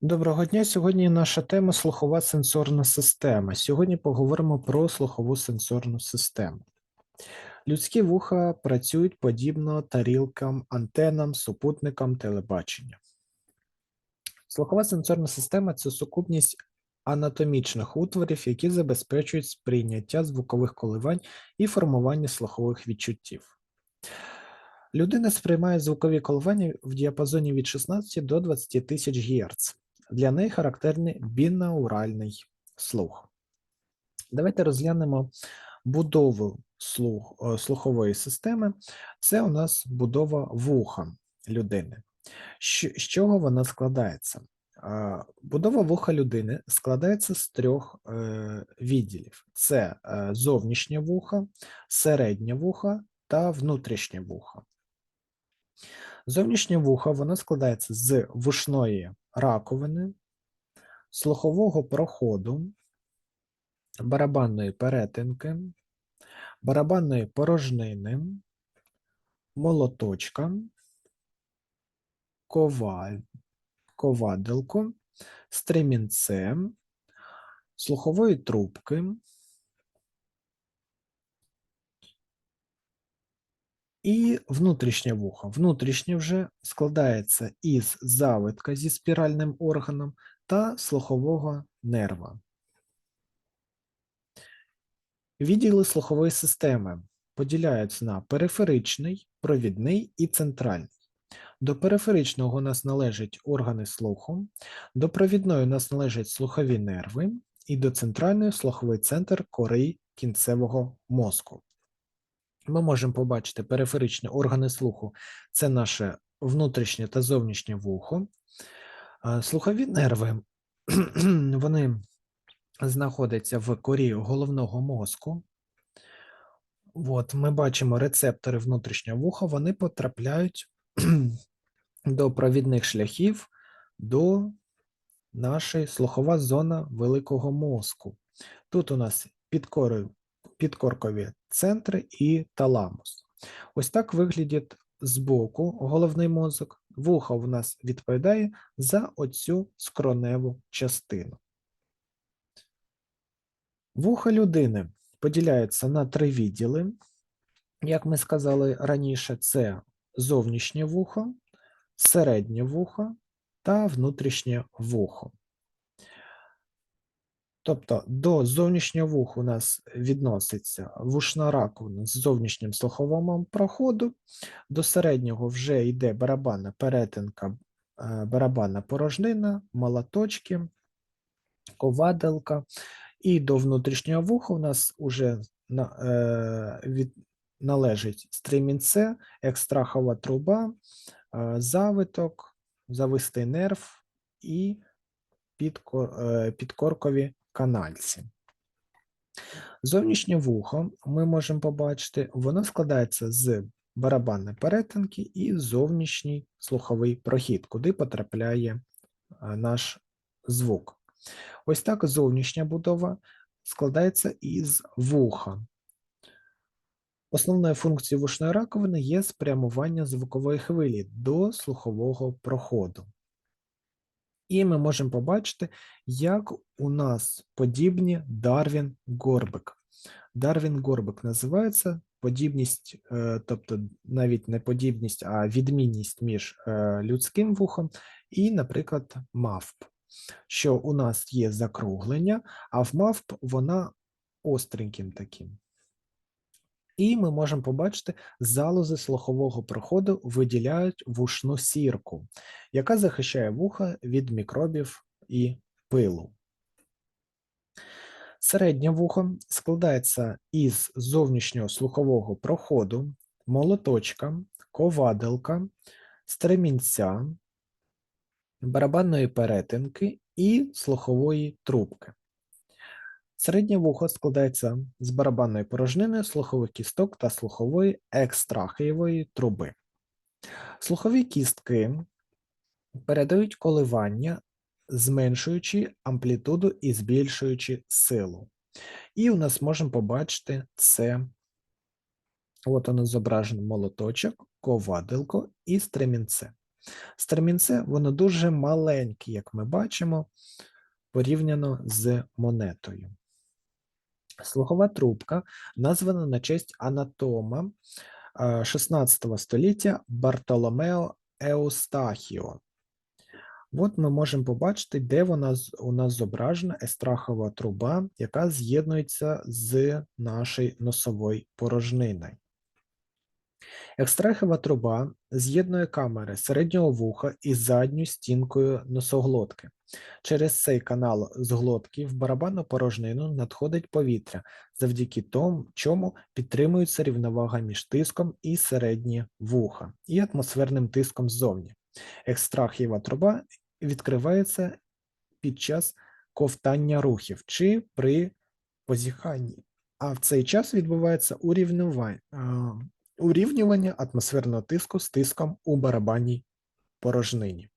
Доброго дня. Сьогодні наша тема слухова сенсорна система. Сьогодні поговоримо про слухову сенсорну систему. Людські вуха працюють подібно тарілкам, антенам, супутникам телебачення. Слухова сенсорна система це сукупність анатомічних утворів, які забезпечують сприйняття звукових коливань і формування слухових відчуттів. Людина сприймає звукові коливання в діапазоні від 16 до 20 тисяч Гц. Для неї характерний бінауральний слух. Давайте розглянемо будову слух, е, слухової системи. Це у нас будова вуха людини. З чого вона складається? Е, Будова вуха людини складається з трьох е, відділів: це зовнішнє вухо, середнє вухо та внутрішнє вухо. Зовнішнє вухо воно складається з вушної раковини, слухового проходу, барабанної перетинки, барабанної порожнини, молоточка, коваль, ковадилку, стремінце, слухової трубки, І внутрішнє вухо. Внутрішнє вже складається із завитка зі спіральним органом та слухового нерва. Відділи слухової системи поділяються на периферичний, провідний і центральний. До периферичного у нас належать органи слуху, до провідної у нас належать слухові нерви, і до центральної слуховий центр кори кінцевого мозку. Ми можемо побачити периферичні органи слуху це наше внутрішнє та зовнішнє вухо. Слухові нерви вони знаходяться в корі головного мозку. От, ми бачимо рецептори внутрішнього вуха, вони потрапляють до провідних шляхів до нашої слухова зона великого мозку. Тут у нас під корою підкоркові центри і таламус. Ось так виглядить збоку головний мозок. Вухо в нас відповідає за оцю скроневу частину. Вуха людини поділяються на три відділи. Як ми сказали раніше, це зовнішнє вухо, середнє вухо та внутрішнє вухо. Тобто до зовнішнього вуху у нас відноситься вушна раковина з зовнішнім слуховим проходу, до середнього вже йде барабанна перетинка, е, барабанна порожнина, молоточки, коваделка, і до внутрішнього вуха у нас вже е, від, належить стрімінце, екстрахова труба, е, завиток, завистий нерв і підкоркові канальці. Зовнішнє вухо ми можемо побачити, воно складається з барабанної перетинки і зовнішній слуховий прохід, куди потрапляє наш звук. Ось так зовнішня будова складається із вуха. Основною функцією вушної раковини є спрямування звукової хвилі до слухового проходу. І ми можемо побачити, як у нас подібні Дарвін Горбик. Дарвін Горбик називається подібність, е, тобто навіть не подібність, а відмінність між е, людським вухом і, наприклад, мавп. Що у нас є закруглення, а в мавп вона остреньким таким. І ми можемо побачити, залози слухового проходу виділяють вушну сірку, яка захищає вуха від мікробів і пилу. Середнє вухо складається із зовнішнього слухового проходу, молоточка, коваделка, стремінця, барабанної перетинки і слухової трубки. Середнє вухо складається з барабанної порожнини, слухових кісток та слухової екстрахеєвої труби. Слухові кістки передають коливання, зменшуючи амплітуду і збільшуючи силу. І у нас можемо побачити це, от воно зображено молоточок, ковадилко і стремінце. Стремінце воно дуже маленьке, як ми бачимо, порівняно з монетою. Слухова трубка названа на честь анатома е, 16 століття Бартоломео Еустахіо. От ми можемо побачити, де вона у нас зображена естрахова труба, яка з'єднується з нашою носовою порожниною. Екстрахова труба з'єднує камери середнього вуха із задньою стінкою носоглотки. Через цей канал з глотки в барабанну порожнину надходить повітря, завдяки тому, чому підтримується рівновага між тиском і середнє вуха і атмосферним тиском ззовні. Екстрахієва труба відкривається під час ковтання рухів чи при позіханні. А в цей час відбувається урівнювання, урівнювання атмосферного тиску з тиском у барабанній порожнині.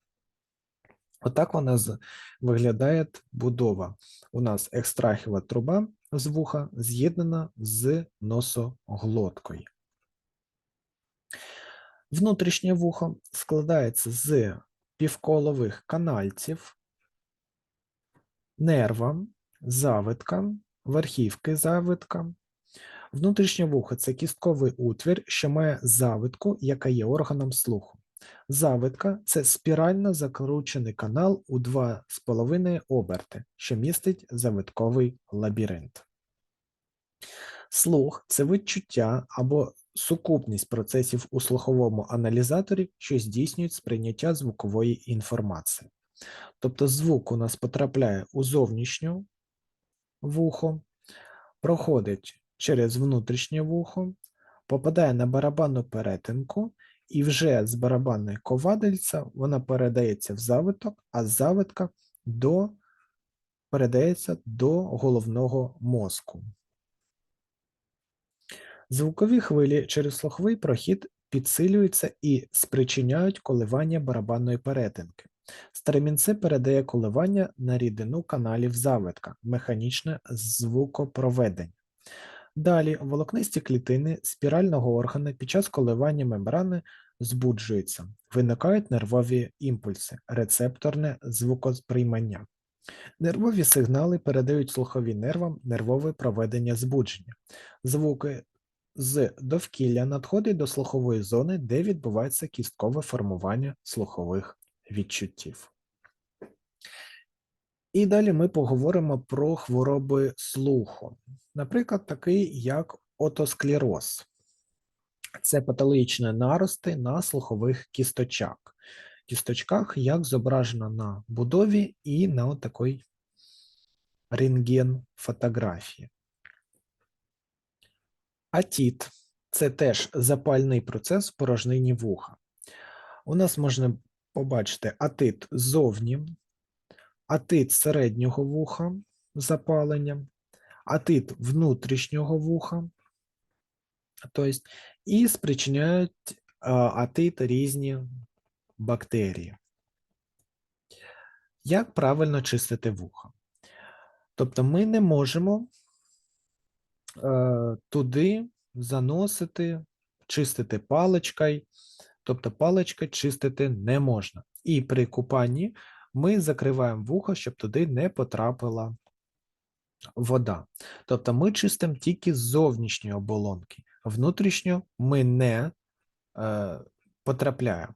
Отак вона виглядає будова. У нас екстрахіва труба з вуха з'єднана з носоглоткою. Внутрішнє вухо складається з півколових канальців, нерва, завитка, верхівки завитка. Внутрішнє вухо це кістковий утвір, що має завитку, яка є органом слуху. Завитка це спірально закручений канал у 2,5 оберти, що містить завитковий лабіринт. Слух це відчуття або сукупність процесів у слуховому аналізаторі, що здійснюють сприйняття звукової інформації. Тобто звук у нас потрапляє у зовнішнє вухо, проходить через внутрішнє вухо, попадає на барабанну перетинку, і вже з барабанної ковадельця вона передається в завиток, а з завитка до, передається до головного мозку. Звукові хвилі через слуховий прохід підсилюються і спричиняють коливання барабанної перетинки. Стремінце передає коливання на рідину каналів завитка, механічне звукопроведення. Далі волокнисті клітини спірального органу під час коливання мембрани збуджуються, виникають нервові імпульси, рецепторне звукосприймання. Нервові сигнали передають слухові нервам нервове проведення збудження. Звуки з довкілля надходять до слухової зони, де відбувається кісткове формування слухових відчуттів. І далі ми поговоримо про хвороби слуху. Наприклад, такий як отосклероз. Це патологічні нарости на слухових кісточках. Кісточках, як зображено на будові і на такій рентген-фотографії. Атіт це теж запальний процес в порожнині вуха. У нас можна побачити атит ззовні, атит середнього вуха запалення, атит внутрішнього вуха, тобто, і спричиняють атит різні бактерії. Як правильно чистити вуха? Тобто ми не можемо е, туди заносити, чистити паличкою, тобто паличкою чистити не можна. І при купанні ми закриваємо вухо, щоб туди не потрапила вода. Тобто ми чистимо тільки з зовнішньої оболонки, внутрішньо ми не е, потрапляємо.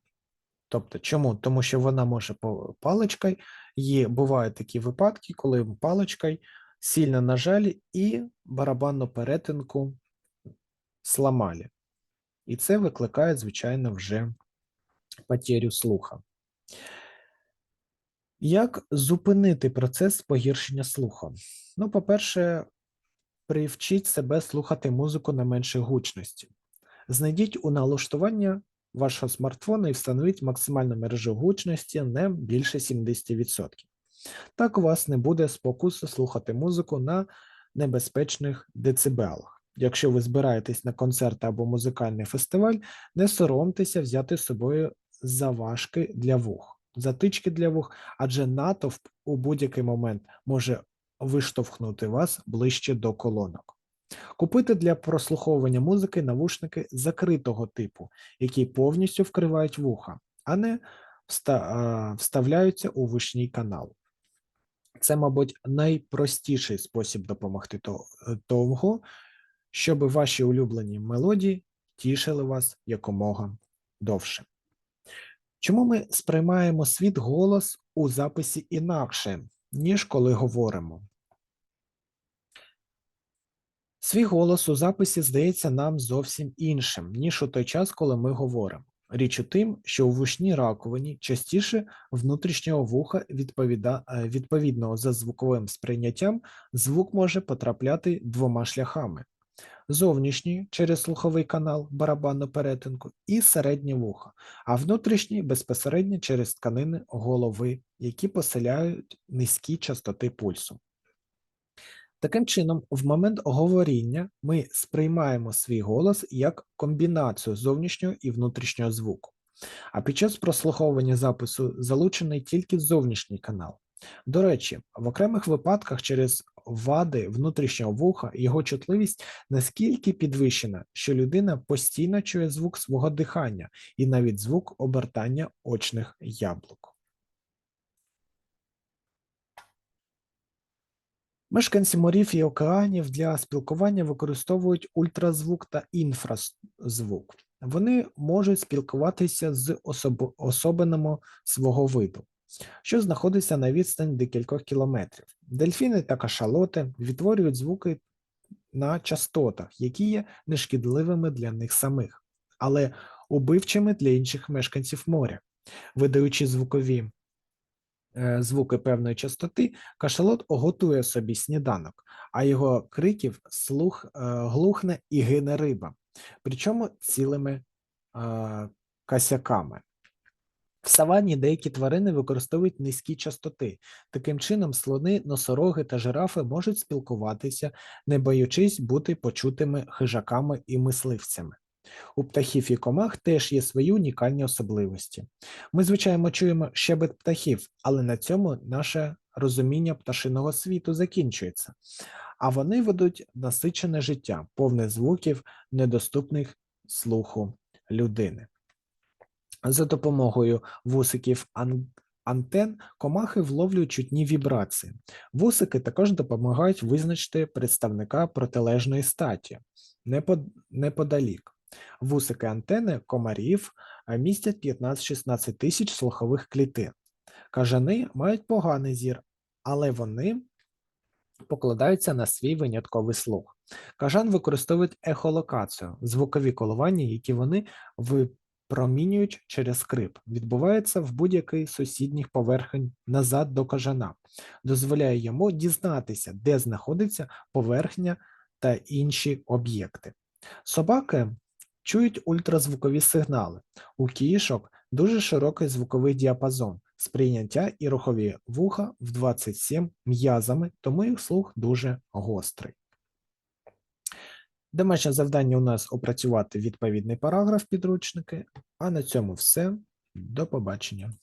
Тобто, чому? Тому що вона може паличкою, є, бувають такі випадки, коли паличкою сильно нажали і барабанну перетинку сламали. І це викликає, звичайно, вже потерю слуха. Як зупинити процес погіршення слуху? Ну, по-перше, привчіть себе слухати музику на меншій гучності. Знайдіть у налаштування вашого смартфона і встановіть максимальну мережу гучності не більше 70%. Так у вас не буде спокуси слухати музику на небезпечних децибелах. Якщо ви збираєтесь на концерт або музикальний фестиваль, не соромтеся взяти з собою заважки для вух, затички для вух, адже натовп у будь-який момент може виштовхнути вас ближче до колонок. Купити для прослуховування музики навушники закритого типу, які повністю вкривають вуха. а не вста- вставляються у вушній канал. Це, мабуть, найпростіший спосіб допомогти того, щоб ваші улюблені мелодії тішили вас якомога довше. Чому ми сприймаємо світ голос у записі інакше, ніж коли говоримо? Свій голос у записі здається нам зовсім іншим, ніж у той час, коли ми говоримо. Річ у тим, що у вушній раковині частіше внутрішнього вуха відповіда... е, відповідного за звуковим сприйняттям звук може потрапляти двома шляхами: зовнішній через слуховий канал барабанну перетинку і середнє вухо, а внутрішній безпосередньо через тканини голови, які поселяють низькі частоти пульсу. Таким чином, в момент говоріння ми сприймаємо свій голос як комбінацію зовнішнього і внутрішнього звуку. А під час прослуховування запису залучений тільки зовнішній канал. До речі, в окремих випадках через вади внутрішнього вуха його чутливість наскільки підвищена, що людина постійно чує звук свого дихання і навіть звук обертання очних яблук. Мешканці морів і океанів для спілкування використовують ультразвук та інфразвук. Вони можуть спілкуватися з особ... особинами свого виду, що знаходиться на відстані декількох кілометрів. Дельфіни та кашалоти відтворюють звуки на частотах, які є нешкідливими для них самих, але убивчими для інших мешканців моря, видаючи звукові е, звуки певної частоти, кашалот готує собі сніданок, а його криків слух е, глухне і гине риба, причому цілими е, косяками. В саванні деякі тварини використовують низькі частоти. Таким чином, слони, носороги та жирафи можуть спілкуватися, не боючись бути почутими хижаками і мисливцями. У птахів і комах теж є свої унікальні особливості. Ми, звичайно, чуємо щебет птахів, але на цьому наше розуміння пташиного світу закінчується, а вони ведуть насичене життя, повне звуків, недоступних слуху людини. За допомогою вусиків антен комахи вловлюють чутні вібрації. Вусики також допомагають визначити представника протилежної статі неподалік. Вусики антени комарів е, містять 15-16 тисяч слухових клітин. Кажани мають поганий зір, але вони покладаються на свій винятковий слух. Кажан використовують ехолокацію, звукові коливання, які вони випромінюють через скрип, відбуваються в будь-який сусідніх поверхень назад до кажана, дозволяє йому дізнатися, де знаходиться поверхня та інші об'єкти. Собаки чують ультразвукові сигнали. У кішок дуже широкий звуковий діапазон, сприйняття і рухові вуха в 27 м'язами, тому їх слух дуже гострий. Домашнє завдання у нас опрацювати відповідний параграф підручники, а на цьому все. До побачення.